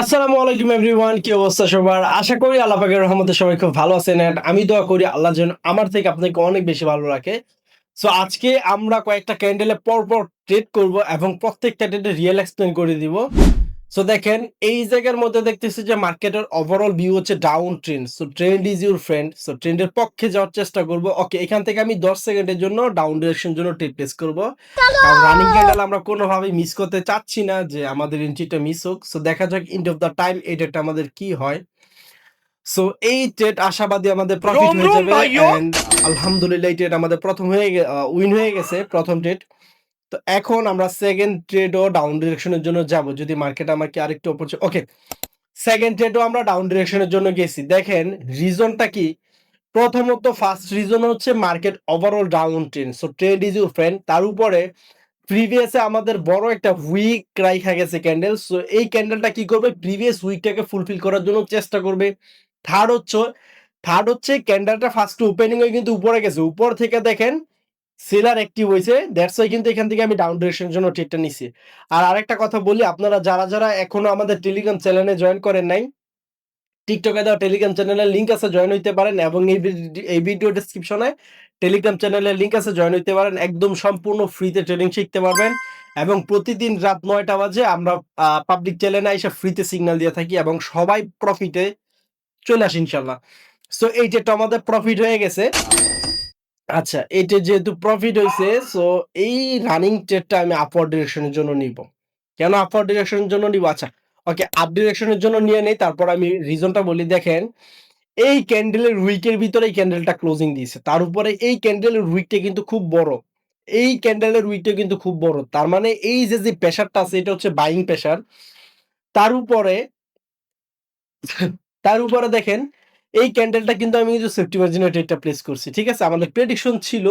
আসসালামু আলাইকুম এভরিওয়ান, কি অবস্থা সবার? আশা করি আল্লাহ রহমতে সবাই খুব ভালো আছেন অ্যান্ড আমি দোয়া করি আল্লাহ যেন আমার থেকে আপনাকে অনেক বেশি ভালো রাখে সো আজকে আমরা কয়েকটা ক্যান্ডেলে পর পর ট্রেড করব এবং প্রত্যেকটা ট্রেডে রিয়েল এক্সপ্লেন করে দিব। সো দেখেন এই জায়গার মধ্যে দেখতেছি যে মার্কেটের ওভারঅল ভিউ হচ্ছে down trend so trend is your friend so ট্রেন্ডের পক্ষে যাওয়ার চেষ্টা করব। ওকে এখান থেকে আমি দশ সেকেন্ডের জন্য ডাউন ডিরেকশন জন্য ট্রেড প্লেস করব। কারণ রানিং ক্যান্ডেল আমরা কোনোভাবেই মিস করতে চাচ্ছি না যে আমাদের এন্ট্রিটা মিস হোক। সো দেখা যাক ইন্ড অফ দ্য টাইম এই ডেটটা আমাদের কি হয়। সো এই ট্রেড আশাবাদী আমাদের প্রফিট হয়ে যাবে। আলহামদুলিল্লাহ এই ট্রেড আমাদের প্রথম হয়ে উইন হয়ে গেছে প্রথম ট্রেড তো এখন আমরা সেকেন্ড ট্রেডও ডাউন ডিরেকশনের জন্য যাব। যদি মার্কেট আমাকে আরেকটু অপরচুন ওকে সেকেন্ড ট্রেডও আমরা ডাউন ডিরেকশনের জন্য গেছি। দেখেন রিজনটা কি? প্রথমত ফার্স্ট রিজন হচ্ছে market overall down trend so trend is your friend তার উপরে প্রিভিয়াসে আমাদের বড় একটা উইক রাইখা গেছে ক্যান্ডেল সো এই ক্যান্ডেলটা কি করবে? প্রিভিয়াস উইকটাকে ফুলফিল করার জন্য চেষ্টা করবে। থার্ড হচ্ছে থার্ড হচ্ছে ক্যান্ডেলটা ফার্স্ট ওপেনিং হয়ে কিন্তু উপরে গেছে। উপর থেকে দেখেন সেলার অ্যাক্টিভ হয়েছে দ্যাটস ওয়াই কিন্তু এখান থেকে আমি ডাউন ডিরেকশনের জন্য ট্রেডটা নিছি। আর আরেকটা কথা বলি, আপনারা যারা যারা এখনও আমাদের টেলিগ্রাম চ্যানেলে জয়েন করেন নাই টিকটকে দেওয়া টেলিগ্রাম চ্যানেলের লিঙ্ক আছে জয়েন হইতে পারেন এবং এই এই ভিডিও ডেসক্রিপশনে টেলিগ্রাম চ্যানেলের লিঙ্ক আছে জয়েন হইতে পারেন, একদম সম্পূর্ণ ফ্রিতে ট্রেনিং শিখতে পারবেন এবং প্রতিদিন রাত নয়টা বাজে আমরা পাবলিক চ্যানেলে এসে ফ্রিতে সিগন্যাল দিয়ে থাকি এবং সবাই প্রফিটে চলে আসে ইনশাল্লাহ। সো এই যেটা আমাদের প্রফিট হয়ে গেছে আচ্ছা এইটা যেহেতু প্রফিট হয়েছে সো এই রানিং ট্রেডটা আমি আপওয়ার্ড ডিরেকশনের জন্য নিব। কেন আপওয়ার্ড ডিরেকশনের জন্য নিব? আচ্ছা ওকে আপ ডিরেকশনের জন্য নিয়ে নেই, তারপর আমি রিজনটা বলি, দেখেন, এই ক্যান্ডেলের উইকের ভিতরে এই ক্যান্ডেলটা ক্লোজিং দিয়েছে, তার উপরে এই ক্যান্ডেলের উইকটা কিন্তু খুব বড়, এই ক্যান্ডেলের উইকটা কিন্তু খুব বড়, তার মানে এই যে যে প্রেশারটা আছে, এটা হচ্ছে বাইং প্রেশার তার উপরে তার উপরে দেখেন এই ক্যান্ডেলটা কিন্তু আমি কিন্তু সেফটি মার্জিনের ডেটটা প্লেস করছি, ঠিক আছে? আমাদের প্রেডিকশন ছিল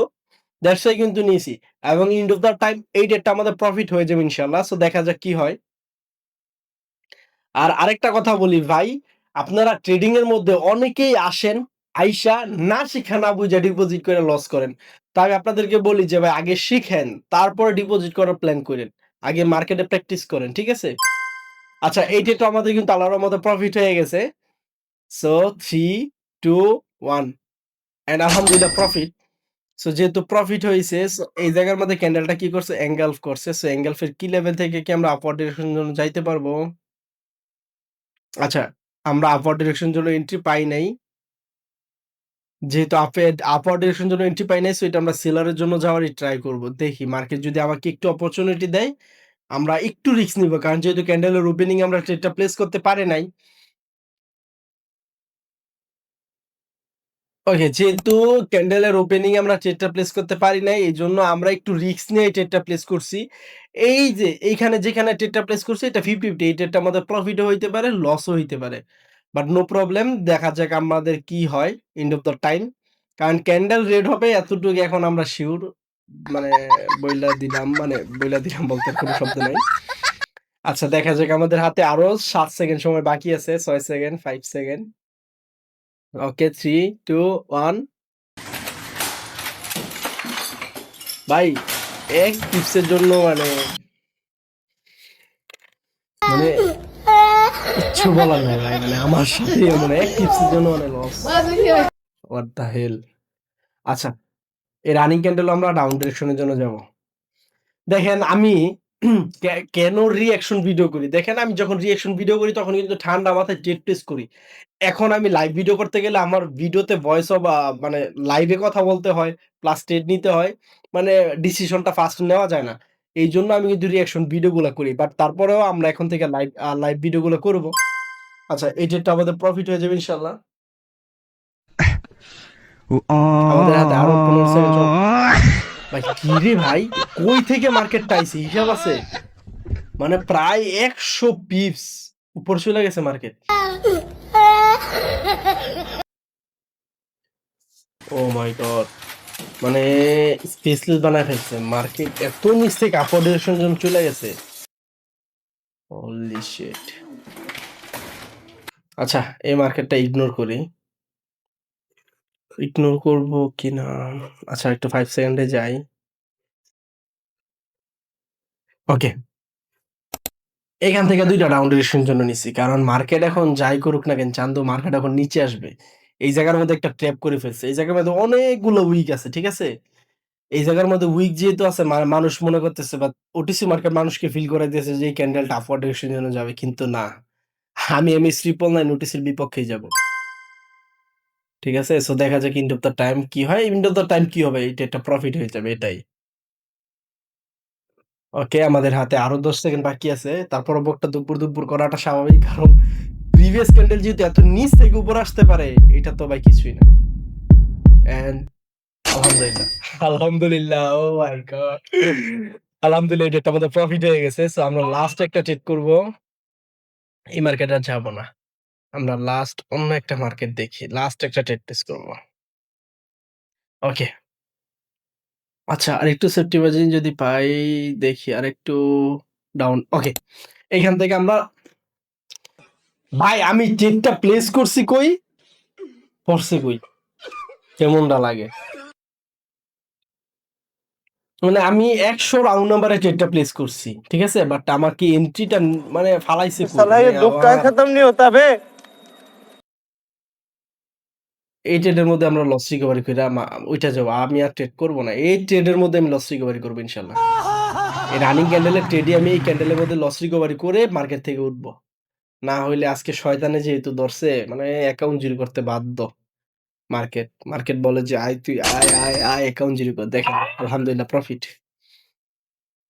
ওয়াই কিন্তু নিয়েছি। এবং ইন্ড অফ দ্য টাইম এই ডেটটা আমাদের প্রফিট হয়ে যাবে ইনশাল্লাহ সো দেখা যাক কি হয়। আর আরেকটা কথা বলি, ভাই, আপনারা ট্রেডিং এর মধ্যে অনেকেই আসেন, আইসা না শিখা না বুঝে ডিপোজিট করে লস করেন। তাই আমি আপনাদেরকে বলি যে, ভাই, আগে শিখেন, তারপরে ডিপোজিট করার প্ল্যান করেন। আগে মার্কেটে প্র্যাকটিস করেন, ঠিক আছে? আচ্ছা এই ডেটটা আমাদের কিন্তু আল্লাহর মতো প্রফিট হয়ে গেছে। So three two one and আলহামদুলিল্লাহ প্রফিট সো যেহেতু প্রফিট হয়েছে এই জায়গার মধ্যে ক্যান্ডেলটা কি করছে? এঙ্গেলফ করছে। সো এঙ্গেলফের কি লেভেল থেকে কি আমরা আপওয়ার্ড ডিরেকশনের জন্য যাইতে পারব? আচ্ছা আমরা আপওয়ার্ড ডিরেকশন জন্য এন্ট্রি পাই নাই। যেহেতু আপে আপওয়ার্ড ডিরেকশন জন্য এন্ট্রি পাই নাই সো এটা আমরা সেলারের জন্য যাওয়ারই ট্রাই করব। দেখি মার্কেট যদি আমাকে একটু অপরচুনিটি দেয়, আমরা একটু রিস্ক নিব। কারণ যেহেতু ক্যান্ডেলের ওপেনিং আমরা ট্রেডটা প্লেস করতে পারে নাই ওকে যেহেতু ক্যান্ডেলের ওপেনিং আমরা ট্রেডটা প্লেস করতে পারি নাই, এই জন্য আমরা একটু রিস্ক নিয়ে এই ট্রেডটা প্লেস করছি। এই যে, এইখানে যেখানে ট্রেডটা প্লেস করছি, এটা ফিফটি ফিফটি এই ট্রেডটা আমাদের প্রফিটও হইতে পারে লসও হইতে পারে। বাট নো প্রবলেম দেখা যাক আমাদের কি হয় এন্ড অফ দ্য টাইম কারণ ক্যান্ডেল রেড হবে, এতটুকু এখন আমরা শিওর মানে বইলা দিলাম মানে বইলা দিলাম বলতে কোনো শব্দ নাই। আচ্ছা দেখা যাক আমাদের হাতে আরও সাত সেকেন্ড সময় বাকি আছে, ছয় second five second okay three two one ভাই, এক টিপসের জন্য মানে মানে কিচ্ছু বলার নাই ভাই মানে আমার সাথে মানে এক টিপসের জন্য মানে লস হোয়াট দ্য হেল আচ্ছা এই রানিং ক্যান্ডেল আমরা ডাউন ডিরেকশনের জন্য যাব। দেখেন, আমি কেন রিয়াকশন ভিডিও করি? দেখেন আমি যখন রিয়াকশন ভিডিও করি তখন কিন্তু ঠান্ডা মাথায় টেট টেস্ট করি। এখন আমি লাইভ ভিডিও করতে গেলে আমার ভিডিওতে ভয়েস অফ মানে লাইভে কথা বলতে হয় প্লাস টেট নিতে হয় মানে ডিসিশনটা ফার্স্ট নেওয়া যায় না। এই জন্য আমি কিন্তু রিয়াকশন ভিডিওগুলো করি। বাট তারপরেও আমরা এখন থেকে লাইভ লাইভ ভিডিওগুলো করব। আচ্ছা এই ডেটটা আমাদের প্রফিট হয়ে যাবে ইনশাল্লাহ আমাদের হাতে আরও পনেরো ভাই ভাই? কই থেকে মার্কেটটা আইছে? হিসাব আছে? মানে প্রায় একশো পিপস উপর চলে গেছে মার্কেট। Oh my god. মানে স্পেসলেস বানায় ফেলছে। মার্কেট এত নিচ থেকে ডিরেকশন জন্য চলে গেছে। আচ্ছা এই মার্কেটটা ইগনোর করি। ইগনোর করব কিনা আচ্ছা একটু ফাইভ সেকেন্ডে যাই ওকে এখান থেকে ২ টা ডাউন জন্য নিছি। কারণ মার্কেট এখন যাই করুক না কেন, চান্দু মার্কেট এখন নিচে আসবে। এই জায়গার মধ্যে একটা ট্র্যাপ করে ফেলছে। এই জায়গার মধ্যে অনেকগুলো উইক আছে। ঠিক আছে? এই জায়গার মধ্যে উইক যেহেতু আছে মানুষ মনে করতেছে বা ওটিসি মার্কেট মানুষকে ফিল করাই দিয়েছে যে এই ক্যান্ডেলটা আপওয়ার্ড ডিরেকশন জন্য যাবে। কিন্তু না। আমি এমএস ট্রিপল নাইন ওটিসির বিপক্ষেই যাব। ঠিক আছে? সো দেখা যাক এন্ড অফ দ্যা টাইম কি হয়? এন্ড অফ দ্যা টাইম কি হবে? এটা একটা প্রফিট হয়ে যাবে এটাই। ওকে, আমাদের হাতে আরও ১০ সেকেন্ড বাকি আছে। তারপর বকটা দুপুর দুব্বুর করাটা স্বাভাবিক। কারণ প্রিভিয়াস ক্যান্ডেল যেহেতু এত নিচ থেকে উপরে আসতে পারে, এটা তো ভাই কিছুই না। অ্যান্ড আলহামদুলিল্লাহ, আলহামদুলিল্লাহ। Oh my God! আলহামদুলিল্লাহ এটা আমাদের প্রফিট হয়ে গেছে। সো আমরা লাস্ট একটা ট্রেড করব। এই মার্কেটে আর যাব না। আমরা লাস্ট অন্য একটা মার্কেট দেখি। লাস্ট একটা ট্রেড প্লেস করব। ওকে। আচ্ছা আরেকটু সেফটি মার্জিন যদি পাই দেখি আরেকটু ডাউন ওকে। এখান থেকে আমরা ভাই আমি ট্রেডটা প্লেস করছি কই? পড়ছে কই? কেমনটা লাগে? মানে আমি ১০০ রাউন্ড নাম্বারে ট্রেডটা প্লেস করছি। ঠিক আছে? বাট আমার কি এন্ট্রিটা মানে ফালাইছে কই? साला মানে এই ট্রেডের মধ্যে আমরা লস রিকভারি করি ওইটা যাব। আমি আর ট্রেড করব না। এই ট্রেডের মধ্যে আমি লস রিকভারি করব ইনশাআল্লাহ। এই রানিং ক্যান্ডেলের ট্রেডই আমি এই ক্যান্ডেলের মধ্যে লস রিকভারি করে মার্কেট থেকে উঠব। না হইলে আজকে শয়তানে যেহেতু ধরছে মানে অ্যাকাউন্ট জিরো করতে বাধ্য। মার্কেট। মার্কেট বলে যে, "আয় তুই আয়, আয়, আয় অ্যাকাউন্ট জিরো কর।" দেখেন আলহামদুলিল্লাহ প্রফিট।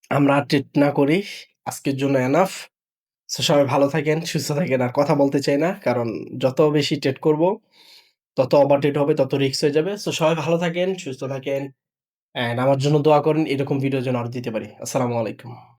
আমরা ট্রেড না করি। আজকের জন্য এনাফ। সবাই ভালো থাকেন, সুস্থ থাকেন। আর কথা বলতে চাই না। কারণ যত বেশি ট্রেড করব, তত ওভার হবে, তত রিস্ক হয়ে যাবে। সো সবাই ভালো থাকেন, সুস্থ থাকেন। অ্যান্ড আমার জন্য দোয়া করেন এরকম ভিডিও যেন আরও দিতে পারি। আসসালামু আলাইকুম।